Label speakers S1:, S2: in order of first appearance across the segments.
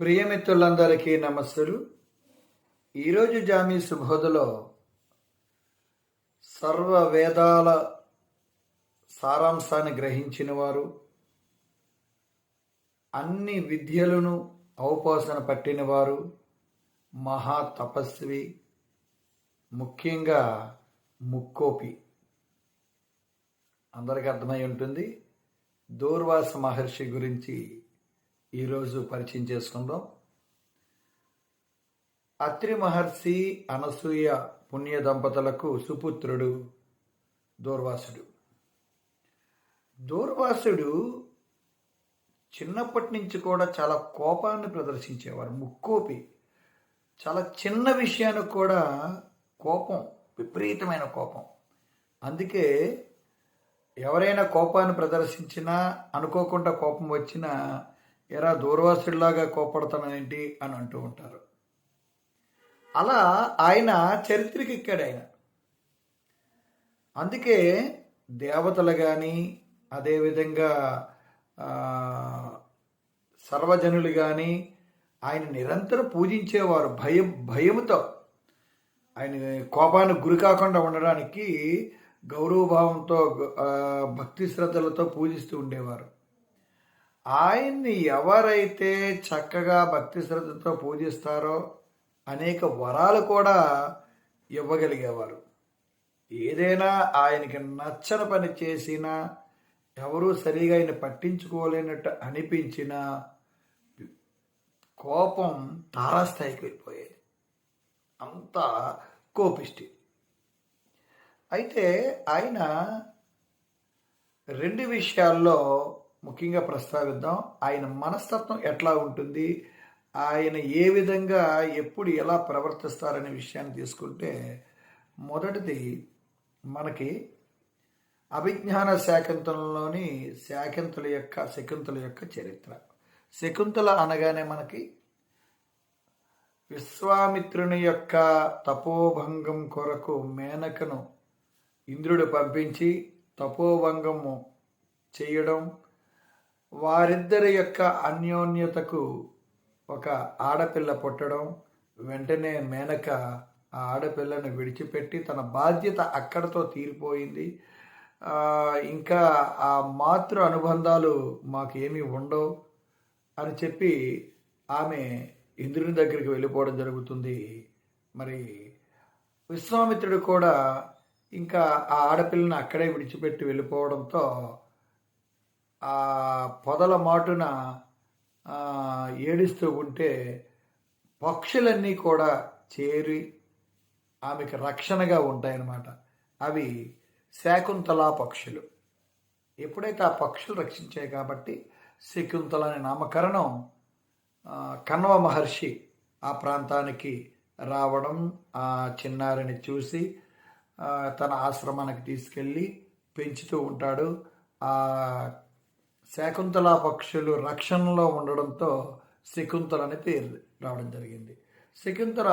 S1: ప్రియమిత్రులందరికీ నమస్సులు. ఈరోజు జామీ సుబోధలో సర్వ వేదాల సారాంశాన్ని గ్రహించిన వారు అన్ని విద్యలను అవపోసన పట్టిన వారు మహా తపస్వి ముఖ్యంగా ముక్కోపి. అందరికీ అర్థమై ఉంటుంది. దూర్వాస మహర్షి గురించి ఈరోజు పరిచయం చేసుకుందాం. అత్రి మహర్షి అనసూయ పుణ్య దంపతులకు సుపుత్రుడు దూర్వాసుడు. దూర్వాసుడు చిన్నప్పటి నుంచి కూడా చాలా కోపాన్ని ప్రదర్శించేవారు ముక్కోపి. చాలా చిన్న విషయానికి కూడా కోపం విపరీతమైన కోపం. అందుకే ఎవరైనా కోపాన్ని ప్రదర్శించినా అనుకోకుండా కోపం వచ్చినా ఎరా దూర్వాసుడిలాగా కోపడతానేంటి అని అంటూ ఉంటారు. అలా ఆయన చరిత్రకి ఎక్కాడు ఆయన. అందుకే దేవతలు కానీ అదేవిధంగా సర్వజనులు కానీ ఆయన నిరంతరం పూజించేవారు భయం భయముతో. ఆయన కోపానికి గురి కాకుండా ఉండడానికి గౌరవభావంతో భక్తి శ్రద్ధలతో పూజిస్తూ ఉండేవారు. ఆయన్ని ఎవరైతే చక్కగా భక్తి శ్రద్ధతో పూజిస్తారో అనేక వరాలు కూడా ఇవ్వగలిగేవారు. ఏదైనా ఆయనకి నచ్చని పని చేసినా ఎవరూ సరిగా ఆయన పట్టించుకోలేనట్టు అనిపించినా కోపం తారాస్థాయికి వెళ్ళిపోయేది. అంత కోపిష్టి. అయితే ఆయన రెండు విషయాల్లో ముఖ్యంగా ప్రస్తావిద్దాం. ఆయన మనస్తత్వం ఎట్లా ఉంటుంది? ఆయన ఏ విధంగా ఎప్పుడు ఎలా ప్రవర్తిస్తారనే విషయాన్ని తీసుకుంటే మొదటిది మనకి అభిజ్ఞాన శాకంతలంలోని శాకంతుల యొక్క శకుంతల యొక్క చరిత్ర. శకుంతల అనగానే మనకి విశ్వామిత్రుని యొక్క తపోభంగం కొరకు మేనకను ఇంద్రుడు పంపించి తపోభంగము చేయడం వారిద్దరి యొక్క అన్యోన్యతకు ఒక ఆడపిల్ల పుట్టడం వెంటనే మేనక ఆ ఆడపిల్లను విడిచిపెట్టి తన బాధ్యత అక్కడతో తీరిపోయింది. ఇంకా ఆ మాతృ అనుబంధాలు మాకు ఉండవు అని చెప్పి ఆమె ఇంద్రుని దగ్గరికి వెళ్ళిపోవడం జరుగుతుంది. మరి విశ్వామిత్రుడు కూడా ఇంకా ఆ ఆడపిల్లని అక్కడే విడిచిపెట్టి వెళ్ళిపోవడంతో ఆ పొదల మాటున ఏడుస్తూ ఉంటే పక్షులన్నీ కూడా చేరి ఆమెకి రక్షణగా ఉంటాయన్నమాట. అవి శాకుంతలా పక్షులు. ఎప్పుడైతే ఆ పక్షులు రక్షించాయి కాబట్టి శకుంతల అనే నామకరణం ఆ, కణ్వ మహర్షి ఆ ప్రాంతానికి రావడం ఆ చిన్నారిని చూసి తన ఆశ్రమానికి తీసుకెళ్ళి పెంచుతూ ఉంటాడు. ఆ శాకుంతల పక్షులు రక్షణలో ఉండడంతో శకుంతల అనే పేరు రావడం జరిగింది. శకుంతల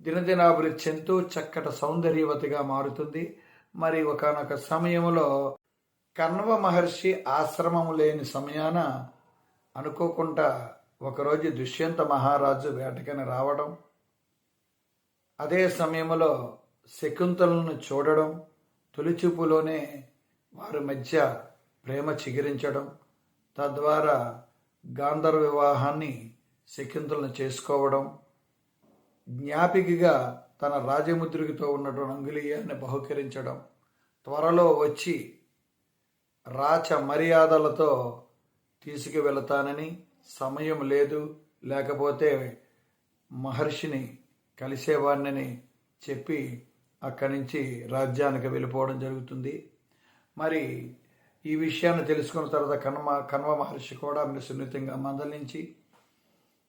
S1: దినదినాభివృద్ధి చెందుతూ చక్కటి సౌందర్యవతిగా మారుతుంది. మరి ఒకనొక సమయంలో కణ్వ మహర్షి ఆశ్రమం లేని సమయాన అనుకోకుండా ఒకరోజు దుష్యంత మహారాజు వేటకని రావడం అదే సమయంలో శకుంతలను చూడడం తొలిచూపులోనే వారి మధ్య ప్రేమ చిగిరించడం తద్వారా గాంధర్వ వివాహాన్ని శకుంతలను చేసుకోవడం జ్ఞాపికగా తన రాజముద్రికతో ఉన్నటువంటి అంగులీయాన్ని బహుకరించడం త్వరలో వచ్చి రాచ మర్యాదలతో తీసుకువెళతానని సమయం లేదు లేకపోతే మహర్షిని కలిసేవాడిని చెప్పి అక్కడి నుంచి రాజ్యానికి వెళ్ళిపోవడం జరుగుతుంది. మరి ఈ విషయాన్ని తెలుసుకున్న తర్వాత కన్వ కన్వ మహర్షి కూడా ఆమెను సున్నితంగా మందలించి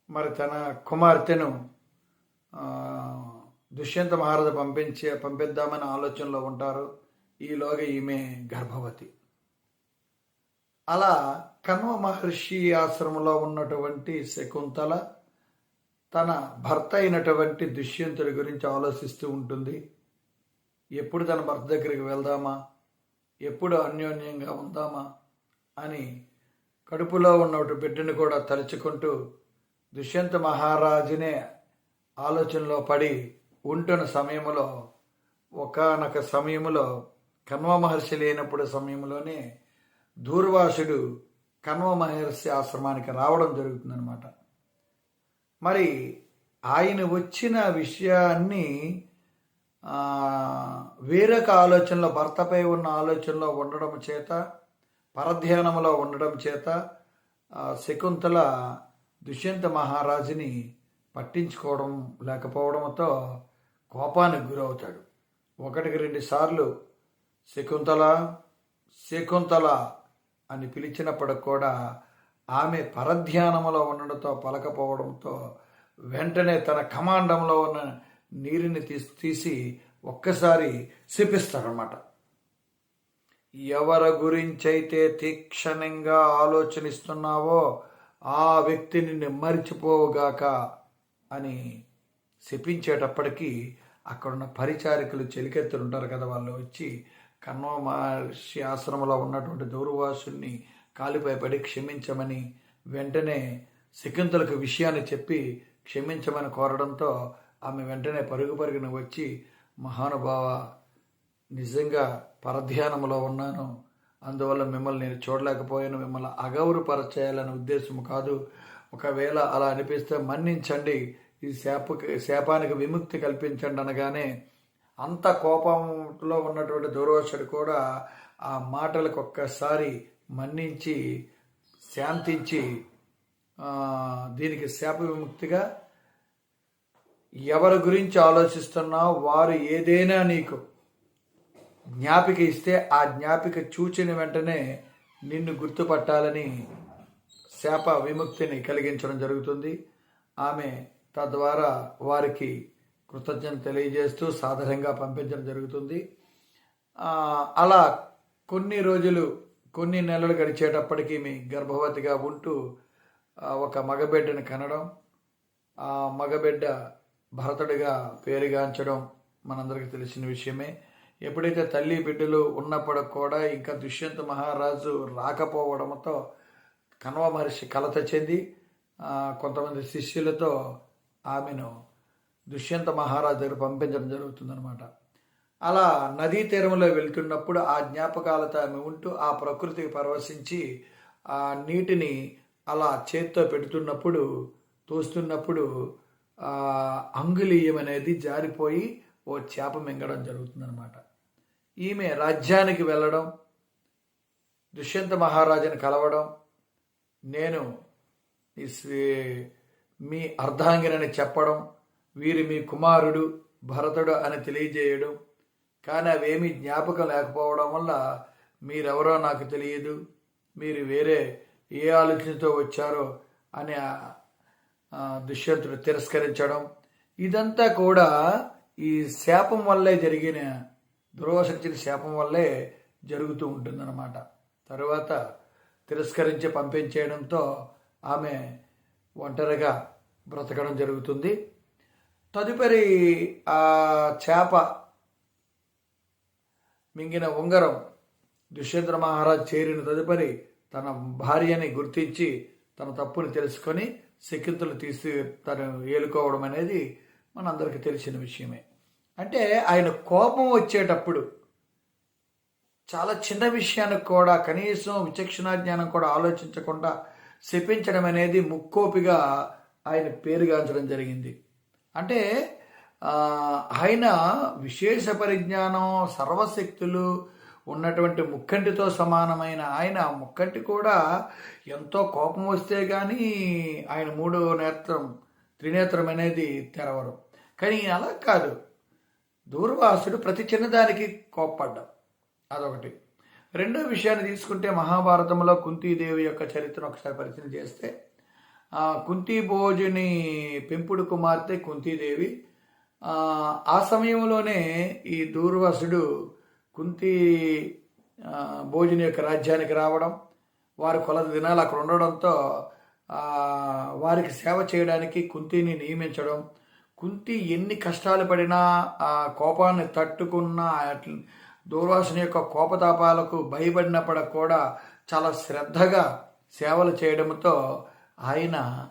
S1: మరి తన కుమార్తెను దుష్యంత మహారాజు పంపించే పంపిద్దామని ఆలోచనలో ఉంటారు. ఈలోగా ఈమె గర్భవతి. అలా కన్వ మహర్షి ఆశ్రమంలో ఉన్నటువంటి శకుంతల తన భర్త అయినటువంటి దుష్యంతుడి గురించి ఆలోచిస్తూ ఉంటుంది. ఎప్పుడు తన భర్త దగ్గరికి వెళ్దామా? ఎప్పుడు అన్యోన్యంగా ఉందామా అని కడుపులో ఉన్న బిడ్డను కూడా తలుచుకుంటూ దుష్యంత మహారాజునే ఆలోచనలో పడి ఉంటున్న సమయంలో ఒకానొక సమయంలో కన్వ మహర్షి లేనప్పుడు సమయంలోనే దూర్వాసుడు కన్వ మహర్షి ఆశ్రమానికి రావడం జరుగుతుందన్నమాట. మరి ఆయన వచ్చిన విషయాన్ని వేరొక ఆలోచనలో భర్తపై ఉన్న ఆలోచనలో ఉండడం చేత పరధ్యానంలో ఉండడం చేత శకుంతల దుష్యంత మహారాజుని పట్టించుకోవడం లేకపోవడంతో కోపానికి గురవుతాడు. ఒకటికి రెండు సార్లు శకుంతల శకుంతల అని పిలిచినప్పటికి కూడా ఆమె పరధ్యానములో ఉండడంతో పలకపోవడంతో వెంటనే తన కమాండంలో ఉన్న నీరుని తీసి తీసి ఒక్కసారి అనమాట ఎవరి గురించైతే తీక్షణంగా ఆలోచనిస్తున్నావో ఆ వ్యక్తి నిన్ను మరిచిపోవుగాక అని శపించేటప్పటికీ అక్కడున్న పరిచారికులు చెలికెత్తులు ఉంటారు కదా వాళ్ళు వచ్చి కన్వ మహర్షి ఆశ్రమంలో ఉన్నటువంటి దూర్వాసుని కాలిపై పడి క్షమించమని వెంటనే శకుంతలకు విషయాన్ని చెప్పి క్షమించమని కోరడంతో ఆమె వెంటనే పరుగు పరుగున వచ్చి మహానుభావ నిజంగా పరధ్యానంలో ఉన్నాను. అందువల్ల మిమ్మల్ని నేను చూడలేకపోయాను. మిమ్మల్ని అగౌరవపరచేయాలనే ఉద్దేశం కాదు. ఒకవేళ అలా అనిపిస్తే మన్నించండి. ఈ శాపకి శాపానికి విముక్తి కల్పించండి అనగానే అంత కోపంలో ఉన్నటువంటి దూర్వాసుడు కూడా ఆ మాటలకు ఒక్కసారి మన్నించి శాంతించి దీనికి శాప విముక్తిగా ఎవరి గురించి ఆలోచిస్తున్నావు వారు ఏదైనా నీకు జ్ఞాపిక ఇస్తే ఆ జ్ఞాపిక చూచిన వెంటనే నిన్ను గుర్తుపట్టాలని శాప విముక్తిని కలిగించడం జరుగుతుంది. ఆమె తద్వారా వారికి కృతజ్ఞత తెలియజేస్తూ సాధారణంగా పంపించడం జరుగుతుంది. అలా కొన్ని రోజులు కొన్ని నెలలు గడిచేటప్పటికీ మీ గర్భవతిగా ఉంటూ ఒక మగబిడ్డని కనడం ఆ మగబిడ్డ భరతుడిగా పేరుగాంచడం మనందరికీ తెలిసిన విషయమే. ఎప్పుడైతే తల్లి బిడ్డలు ఉన్నప్పుడు కూడా ఇంకా దుష్యంత మహారాజు రాకపోవడంతో కన్వ మహర్షి కలత చెంది కొంతమంది శిష్యులతో ఆమెను దుష్యంత మహారాజు దగ్గర పంపించడం జరుగుతుందనమాట అలా నదీ తీరంలో వెళ్తున్నప్పుడు ఆ జ్ఞాపకాలతో ఆమె ఉంటూ ఆ ప్రకృతికి పరవశించి ఆ నీటిని అలా చేత్తో పెడుతున్నప్పుడు తోస్తున్నప్పుడు అంగులీయం అనేది జారిపోయి ఓ చేప మింగడం జరుగుతుందన్నమాట. ఈమె రాజ్యానికి వెళ్ళడం దుష్యంత మహారాజుని కలవడం నేను మీ అర్ధాంగినని చెప్పడం వీరి మీ కుమారుడు భరతుడు అని తెలియజేయడం కానీ అవేమీ జ్ఞాపకం లేకపోవడం వల్ల మీరెవరో నాకు తెలియదు మీరు వేరే ఏ ఆలోచనతో వచ్చారో అని దుష్యంతుడు తిరస్కరించడం. ఇదంతా కూడా ఈ శాపం వల్లే జరిగిన దుర్వాసన శాపం వల్లే జరుగుతూ ఉంటుందన్నమాట. తరువాత తిరస్కరించి పంపించేయడంతో ఆమె ఒంటరిగా బ్రతకడం జరుగుతుంది. తదుపరి ఆ చేప మింగిన ఉంగరం దుష్యంద్ర మహారాజ్ చేరిన తదుపరి తన భార్యని గుర్తించి తన తప్పుని తెలుసుకొని శకింతలు తీసి తను ఏలుకోవడం అనేది మనందరికీ తెలిసిన విషయమే. అంటే ఆయన కోపం వచ్చేటప్పుడు చాలా చిన్న విషయానికి కూడా కనీసం విచక్షణా జ్ఞానం కూడా ఆలోచించకుండా శపించడం అనేది ముక్కోపిగా ఆయన పేరుగాంచడం జరిగింది. అంటే ఆయన విశేష పరిజ్ఞానం సర్వశక్తులు ఉన్నటువంటి ముక్కంటితో సమానమైన ఆయన. ముక్కంటి కూడా ఎంతో కోపం వస్తే కానీ ఆయన మూడో నేత్రం త్రినేత్రం అనేది తెరవరు. కానీ అలా కాదు. దూర్వాసుడు ప్రతి చిన్నదానికి కోప్పడ్డాం. అదొకటి. రెండో విషయాన్ని తీసుకుంటే మహాభారతంలో కుంతీదేవి యొక్క చరిత్రను ఒకసారి పరిచయం చేస్తే కుంతీభోజుని కుంతీ పెంపుడు కుమార్తె కుంతీదేవి ఆ సమయంలోనే ఈ దూర్వాసుడు కుంతి భోజన యొక్క రాజ్యానికి రావడం వారు కొలది దినాలు అక్కడ ఉండడంతో వారికి సేవ చేయడానికి కుంతిని నియమించడం. కుంతి ఎన్ని కష్టాలు పడినా ఆ కోపాన్ని తట్టుకున్న అట్ల- దూర్వాసుని యొక్క కోపతాపాలకు భయపడినప్పుడు కూడా చాలా శ్రద్ధగా సేవలు చేయడంతో ఆయన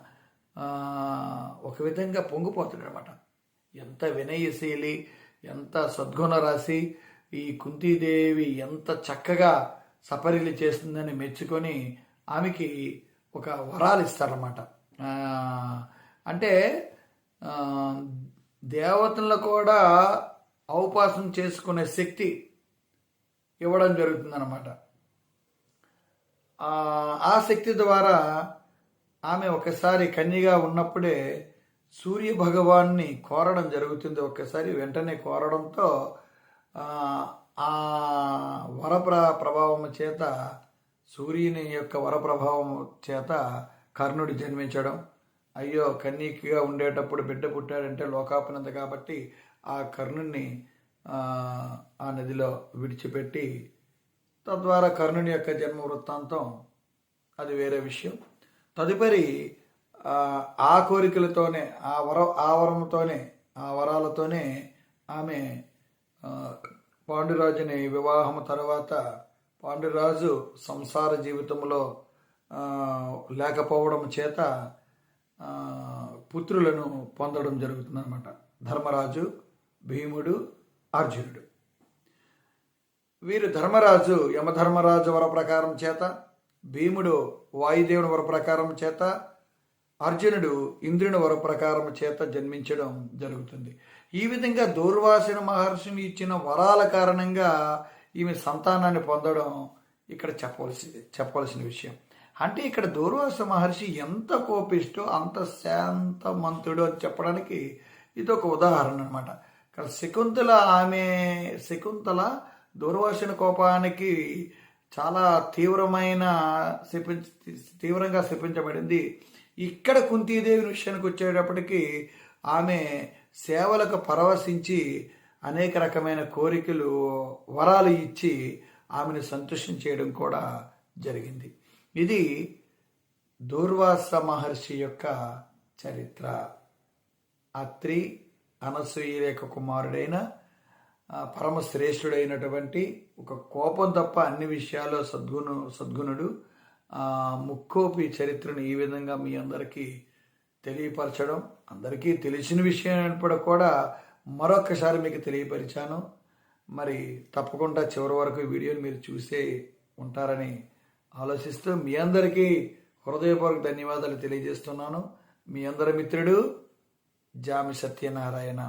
S1: ఒక విధంగా పొంగిపోతాడు అనమాట ఎంత వినయశీలి ఎంత సద్గుణ రాశి ఈ కుంతీదేవి ఎంత చక్కగా సపరీలు చేస్తుందని మెచ్చుకొని ఆమెకి ఒక వరాలు ఇస్తారన్నమాట. అంటే దేవతలను కూడా అవపాసం చేసుకునే శక్తి ఇవ్వడం జరుగుతుందన్నమాట. ఆ శక్తి ద్వారా ఆమె ఒకసారి కన్యగా ఉన్నప్పుడే సూర్య భగవాన్ని కోరడం జరుగుతుంది. ఒక్కసారి వెంటనే కోరడంతో ఆ, వరప్ర ప్రభావం చేత సూర్యుని యొక్క వర ప్రభావం చేత కర్ణుడు జన్మించడం. అయ్యో కన్నీకిగా ఉండేటప్పుడు బిడ్డ పుట్టాడంటే లోకాపనంద కాబట్టి ఆ కర్ణుణ్ణి ఆ, నదిలో విడిచిపెట్టి తద్వారా కర్ణుని యొక్క జన్మ వృత్తాంతం అది వేరే విషయం. తదుపరి ఆ, కోరికలతోనే ఆ వర ఆ వరంతోనే ఆ వరాలతోనే ఆమె పాండురాజుని వివాహం తర్వాత పాండురాజు సంసార జీవితంలో లేకపోవడం చేత పుత్రులను పొందడం జరుగుతుందన్నమాట. ధర్మరాజు భీముడు అర్జునుడు. వీరు ధర్మరాజు యమధర్మరాజు వర ప్రకారం చేత భీముడు వాయుదేవుని వర ప్రకారం చేత అర్జునుడు ఇంద్రుని వర ప్రకారం చేత జన్మించడం జరుగుతుంది. ఈ విధంగా దూర్వాసిన మహర్షిని ఇచ్చిన వరాల కారణంగా ఈమె సంతానాన్ని పొందడం ఇక్కడ చెప్పవలసి చెప్పవలసిన విషయం. అంటే ఇక్కడ దూర్వాస మహర్షి ఎంత కోపిష్టో అంత శాంతమంతుడు అని చెప్పడానికి ఇది ఒక ఉదాహరణ అనమాట ఇక్కడ శకుంతల ఆమె శకుంతల దూర్వాసిన కోపానికి చాలా తీవ్రమైన శపించ తీవ్రంగా శపించబడింది. ఇక్కడ కుంతీదేవి విషయానికి వచ్చేటప్పటికి ఆమె సేవలకు పరవశించి అనేక రకమైన కోరికలు వరాలు ఇచ్చి ఆమెను సంతోషం చేయడం కూడా జరిగింది. ఇది దూర్వాస మహర్షి యొక్క చరిత్ర. అత్రి అనసూయ యొక్క కుమారుడైన పరమశ్రేష్ఠుడైనటువంటి ఒక కోపం తప్ప అన్ని విషయాల్లో సద్గుణు సద్గుణుడు. ముక్కోపి చరిత్రను ఈ విధంగా మీ అందరికీ తెలియపరచడం అందరికీ తెలిసిన విషయం అయినప్పుడు కూడా మరొకసారి మీకు తెలియపరిచాను. మరి తప్పకుండా చివరి వరకు వీడియోని మీరు చూసే ఉంటారని ఆలోచిస్తూ మీ అందరికీ హృదయపూర్వక ధన్యవాదాలు తెలియజేస్తున్నాను. మీ అందరి మిత్రుడు జామి సత్యనారాయణ.